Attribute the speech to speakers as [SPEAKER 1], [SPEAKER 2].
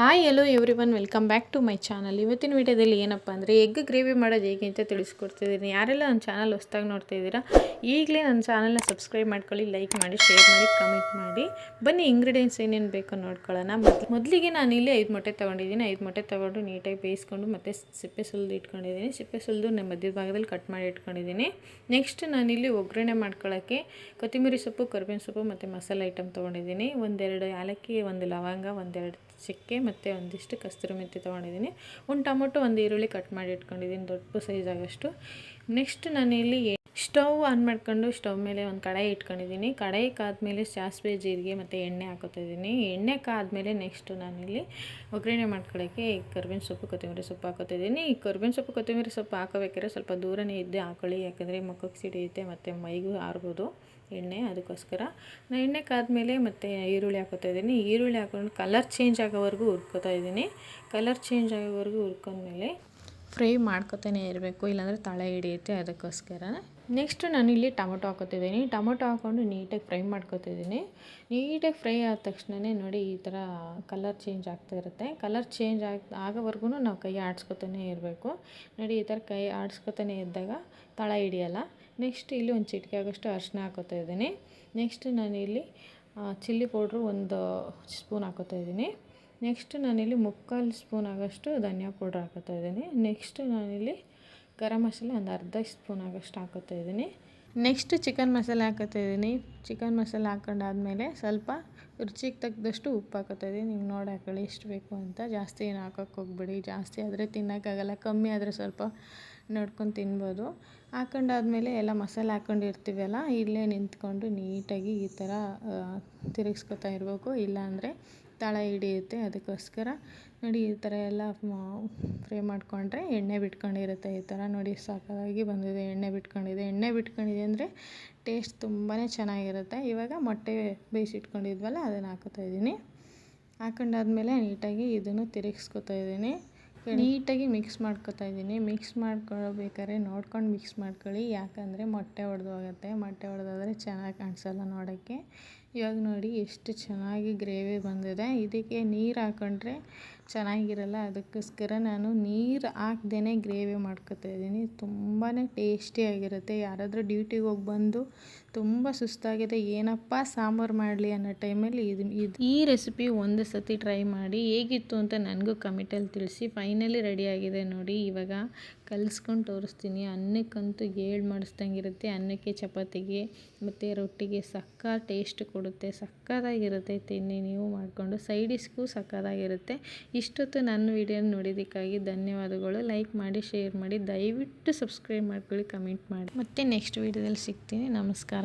[SPEAKER 1] Hi hello everyone welcome back to my channel ಇವತ್ತಿನ ವಿಡಿಯೋದಲ್ಲಿ ಏನಪ್ಪ ಅಂದರೆ ಎಗ್ ಗ್ರೇವಿ ಮಾಡೋದು ಹೇಗೆ ಅಂತ ತಿಳಿಸ್ಕೊಡ್ತಿದ್ದೀನಿ. ಯಾರೆಲ್ಲ ನನ್ನ ಚಾನಲ್ ಹೊಸ್ದಾಗಿ ನೋಡ್ತಾ ಇದ್ದೀರಾ, ಈಗಲೇ ನನ್ನ ಚಾನಲ್ನ ಸಬ್ಸ್ಕ್ರೈಬ್ ಮಾಡ್ಕೊಳ್ಳಿ ಲೈಕ್ ಮಾಡಿ ಶೇರ್ ಮಾಡಿ ಕಮೆಂಟ್ ಮಾಡಿ. ಬನ್ನಿ ಇಂಗ್ರೀಡಿಯೆಂಟ್ಸ್ ಏನೇನು ಬೇಕೋ ನೋಡ್ಕೊಳ್ಳೋಣ. ಮೊದಲಿಗೆ ನಾನು ಇಲ್ಲಿ ಐದು ಮೊಟ್ಟೆ ತೊಗೊಂಡಿದ್ದೀನಿ. ಐದು ಮೊಟ್ಟೆ ತೊಗೊಂಡು ನೀಟಾಗಿ ಬೇಯಿಸ್ಕೊಂಡು ಮತ್ತು ಸಿಪ್ಪೆ ಸುಲಿದು ಇಟ್ಕೊಂಡಿದ್ದೀನಿ. ಸಿಪ್ಪೆ ಸುಲ್ದು ನಮ್ಮ ಮಧ್ಯದ ಭಾಗದಲ್ಲಿ ಕಟ್ ಮಾಡಿ ಇಟ್ಕೊಂಡಿದ್ದೀನಿ. ನೆಕ್ಸ್ಟ್ ನಾನು ಇಲ್ಲಿ ಒಗ್ಗರಣೆ ಮಾಡ್ಕೊಳ್ಳೋಕ್ಕೆ ಕೊತ್ತಂಬರಿ ಸೊಪ್ಪು, ಕರ್ಬೇವಿನ ಸೊಪ್ಪು ಮತ್ತು ಮಸಾಲೆ ಐಟಮ್ ತೊಗೊಂಡಿದ್ದೀನಿ. ಒಂದೆರಡು ಏಲಕ್ಕಿ, ಒಂದು ಲವಂಗ, ಒಂದೆರಡು ಚಕ್ಕೆ ಮತ್ತು ಒಂದಿಷ್ಟು ಕಸ್ತೂರಿ ಮೆತ್ತಿ ತೊಗೊಂಡಿದ್ದೀನಿ. ಒಂದು ಟೊಮೊಟೊ ಒಂದು ಈರುಳ್ಳಿ ಕಟ್ ಮಾಡಿ ಇಟ್ಕೊಂಡಿದ್ದೀನಿ, ದೊಡ್ಡ ಸೈಜ್ ಆಗೋಷ್ಟು. ನೆಕ್ಸ್ಟ್ ನಾನು ಇಲ್ಲಿ ಸ್ಟವ್ ಆನ್ ಮಾಡ್ಕೊಂಡು ಸ್ಟವ್ ಮೇಲೆ ಒಂದು ಕಡಾಯಿ ಇಟ್ಕೊಂಡಿದ್ದೀನಿ. ಕಡಾಯಿ ಕಾದ್ಮೇಲೆ ಸಾಸಿವೆ, ಜೀರಿಗೆ ಮತ್ತು ಎಣ್ಣೆ ಹಾಕೋತಾ ಇದ್ದೀನಿ. ಎಣ್ಣೆ ಕಾದ್ಮೇಲೆ ನೆಕ್ಸ್ಟು ನಾನಿಲ್ಲಿ ಒಗ್ಗರಣೆ ಮಾಡ್ಕೊಳ್ಳೋಕ್ಕೆ ಈ ಕರ್ಬೇವಿನ ಸೊಪ್ಪು, ಕೊತ್ತಂಬರಿ ಸೊಪ್ಪು ಹಾಕೋತಿದ್ದೀನಿ ಈ ಕರ್ಬೇವಿನ ಸೊಪ್ಪು, ಕೊತ್ತಂಬರಿ ಸೊಪ್ಪು ಹಾಕೋಬೇಕಾದ್ರೆ ಸ್ವಲ್ಪ ದೂರನೇ ಇದ್ದೆ ಹಾಕೊಳ್ಳಿ. ಯಾಕಂದರೆ ಮುಖಕ್ಕೆ ಸಿಡಿಯುತ್ತೆ ಮತ್ತು ಮೈಗೂ ಆರ್ಬೋದು ಎಣ್ಣೆ, ಅದಕ್ಕೋಸ್ಕರ. ನಾನು ಎಣ್ಣೆ ಕಾದ್ಮೇಲೆ ಮತ್ತು ಈರುಳ್ಳಿ ಹಾಕೋತಾ ಇದ್ದೀನಿ. ಈರುಳ್ಳಿ ಹಾಕೊಂಡು ಕಲರ್ ಚೇಂಜ್ ಆಗೋವರೆಗೂ ಹುರ್ಕೋತಾ ಇದ್ದೀನಿ. ಕಲರ್ ಚೇಂಜ್ ಆಗೋವರೆಗೂ ಹುರ್ಕೊಂಡ್ಮೇಲೆ ಫ್ರೈ ಮಾಡ್ಕೊತಾನೆ ಇರಬೇಕು. ಇಲ್ಲಾಂದರೆ ತಳ ಹಿಡಿಯುತ್ತೆ ಅದಕ್ಕೋಸ್ಕರ. ನೆಕ್ಸ್ಟ್ ನಾನು ಇಲ್ಲಿ ಟೊಮೊಟೊ ಹಾಕೋತಿದ್ದೀನಿ. ಟೊಮೊಟೊ ಹಾಕ್ಕೊಂಡು ನೀಟಾಗಿ ಫ್ರೈ ಮಾಡ್ಕೋತಿದ್ದೀನಿ. ನೀಟಾಗಿ ಫ್ರೈ ಆದ ತಕ್ಷಣವೇ ನೋಡಿ ಈ ಥರ ಕಲರ್ ಚೇಂಜ್ ಆಗ್ತಾ ಇರುತ್ತೆ. ಕಲರ್ ಚೇಂಜ್ ಆಗ, ಆಗೋವರೆಗೂ ನಾವು ಕೈ ಆಡಿಸ್ಕೊತಾನೆ ಇರಬೇಕು. ನೋಡಿ ಈ ಥರ ಕೈ ಆಡಿಸ್ಕೊತಾನೆ ಇದ್ದಾಗ ತಳ ಹಿಡಿಯಲ್ಲ. ನೆಕ್ಸ್ಟ್ ಇಲ್ಲಿ ಒಂದು ಚಿಟಿಕೆ ಆಗೋಷ್ಟು ಅರಿಶಿನ ಹಾಕೋತಾ ಇದ್ದೀನಿ ನೆಕ್ಸ್ಟ್ ನಾನಿಲ್ಲಿ ಚಿಲ್ಲಿ ಪೌಡ್ರು ಒಂದು ಸ್ಪೂನ್ ಹಾಕೋತಾ ಇದ್ದೀನಿ ನೆಕ್ಸ್ಟ್ ನಾನಿಲ್ಲಿ ಮುಕ್ಕಾಲು ಸ್ಪೂನ್ ಆಗೋಷ್ಟು ಧನಿಯಾ ಪೌಡ್ರ್ ಹಾಕೋತಾ ಇದ್ದೀನಿ ನೆಕ್ಸ್ಟ್ ನಾನಿಲ್ಲಿ ಗರಂ ಮಸಾಲೆ ಒಂದು ಅರ್ಧ ಸ್ಪೂನ್ ಆಗೋಷ್ಟು ಹಾಕೋತಾ ಇದ್ದೀನಿ. ನೆಕ್ಸ್ಟ್ ಚಿಕನ್ ಮಸಾಲೆ ಹಾಕೋತಾ ಇದ್ದೀನಿ. ಚಿಕನ್ ಮಸಾಲೆ ಹಾಕೊಂಡಾದ್ಮೇಲೆ ಸ್ವಲ್ಪ ರುಚಿಗೆ ತಕ್ಕದಷ್ಟು ಉಪ್ಪು ಹಾಕೋತಾ ಇದ್ದೀನಿ. ನೀವು ನೋಡಿ ಹಾಕೊಳ್ಳಿ ಎಷ್ಟು ಬೇಕು ಅಂತ. ಜಾಸ್ತಿ ಏನು ಹಾಕೋಕ್ಕೆ ಹೋಗ್ಬೇಡಿ. ಜಾಸ್ತಿ ಆದರೆ ತಿನ್ನೋಕ್ಕಾಗಲ್ಲ. ಕಮ್ಮಿ ಆದರೆ ಸ್ವಲ್ಪ ನೋಡ್ಕೊಂಡು ತಿನ್ಬೋದು. ಹಾಕೊಂಡಾದ್ಮೇಲೆ ಎಲ್ಲ ಮಸಾಲೆ ಹಾಕ್ಕೊಂಡಿರ್ತೀವಲ್ಲ ಇಲ್ಲೇ ನಿಂತ್ಕೊಂಡು ನೀಟಾಗಿ ಈ ಥರ ತಿರುಗಿಸ್ಕೊತಾ ಇರಬೇಕು. ಇಲ್ಲಾಂದರೆ ತಳ ಹಿಡಿಯುತ್ತೆ. ಅದಕ್ಕೋಸ್ಕರ ನೋಡಿ ಈ ಥರ ಎಲ್ಲ ಫ್ರೈ ಮಾಡಿಕೊಂಡ್ರೆ ಎಣ್ಣೆ ಬಿಟ್ಕೊಂಡಿರುತ್ತೆ. ಈ ಥರ ನೋಡಿ ಸಾಕಾಗಿ ಬಂದಿದೆ. ಎಣ್ಣೆ ಬಿಟ್ಕೊಂಡಿದೆ. ಎಣ್ಣೆ ಬಿಟ್ಕೊಂಡಿದೆ ಅಂದರೆ ಟೇಸ್ಟ್ ತುಂಬಾ ಚೆನ್ನಾಗಿರುತ್ತೆ. ಇವಾಗ ಮೊಟ್ಟೆ ಬೇಯಿಸಿಟ್ಕೊಂಡಿದ್ವಲ್ಲ, ಅದನ್ನು ಹಾಕೋತಾ ಇದ್ದೀನಿ. ಹಾಕೊಂಡಾದ್ಮೇಲೆ ನೀಟಾಗಿ ಇದನ್ನು ತಿರುಗಿಸ್ಕೊತಾ ಇದ್ದೀನಿ. ನೀಟಾಗಿ ಮಿಕ್ಸ್ ಮಾಡ್ಕೊತಾ ಇದ್ದೀನಿ. ಮಿಕ್ಸ್ ಮಾಡ್ಕೊಳ್ಬೇಕಾದ್ರೆ ನೋಡ್ಕೊಂಡು ಮಿಕ್ಸ್ ಮಾಡ್ಕೊಳ್ಳಿ. ಯಾಕಂದರೆ ಮೊಟ್ಟೆ ಒಡೆದು ಹೋಗುತ್ತೆ. ಮೊಟ್ಟೆ ಒಡೆದೋದ್ರೆ ಚೆನ್ನಾಗಿ ಕಾಣಿಸಲ್ಲ ನೋಡೋಕ್ಕೆ. ಇವಾಗ ನೋಡಿ ಎಷ್ಟು ಚೆನ್ನಾಗಿ ಗ್ರೇವಿ ಬಂದಿದೆ. ಇದಕ್ಕೆ ನೀರು ಹಾಕೊಂಡ್ರೆ ಚೆನ್ನಾಗಿರಲ್ಲ. ಅದಕ್ಕೋಸ್ಕರ ನಾನು ನೀರು ಹಾಕ್ದೇ ಗ್ರೇವಿ ಮಾಡ್ಕೊತಾ ಇದ್ದೀನಿ. ತುಂಬಾ ಟೇಸ್ಟಿಯಾಗಿರುತ್ತೆ ಯಾರಾದರೂ ಡ್ಯೂಟಿಗೆ ಹೋಗಿ ಬಂದು ತುಂಬ ಸುಸ್ತಾಗಿದೆ. ಏನಪ್ಪ ಸಾಂಬಾರು ಮಾಡಲಿ ಅನ್ನೋ ಟೈಮಲ್ಲಿ ಇದು ಇದು ಈ ರೆಸಿಪಿ ಒಂದು ಸತಿ ಟ್ರೈ ಮಾಡಿ ಹೇಗಿತ್ತು ಅಂತ ನನಗೂ ಕಮೆಂಟಲ್ಲಿ ತಿಳಿಸಿ. ಫೈನಲಿ ರೆಡಿಯಾಗಿದೆ ನೋಡಿ ಇವಾಗ ಕಲಿಸ್ಕೊಂಡು ತೋರಿಸ್ತೀನಿ. ಅನ್ನಕ್ಕಂತೂ ಏಳು ಮಾಡಿಸ್ದಂಗಿರುತ್ತೆ. ಅನ್ನಕ್ಕೆ ಚಪಾತಿಗೆ, ಮತ್ತು ರೊಟ್ಟಿಗೆ ಸಕ್ಕ ಟೇಸ್ಟ್ ಕೊಡುತ್ತೆ. ಸಕ್ಕತ್ತಾಗಿರುತ್ತೆ ತಿನ್ನಿ ನೀವು ಮಾಡಿಕೊಂಡು. ಸೈಡಿಸ್ಗೂ ಸಕ್ಕತ್ತಾಗಿರುತ್ತೆ. ಇಷ್ಟೊತ್ತು ನನ್ನ ವೀಡಿಯೋ ನೋಡಿದ್ದಕ್ಕಾಗಿ ಧನ್ಯವಾದಗಳು. ಲೈಕ್ ಮಾಡಿ ಶೇರ್ ಮಾಡಿ, ದಯವಿಟ್ಟು ಸಬ್ಸ್ಕ್ರೈಬ್ ಮಾಡ್ಕೊಳ್ಳಿ ಕಮೆಂಟ್ ಮಾಡಿ. ಮತ್ತೆ ನೆಕ್ಸ್ಟ್ ವೀಡಿಯೋದಲ್ಲಿ ಸಿಗ್ತೀನಿ. ನಮಸ್ಕಾರ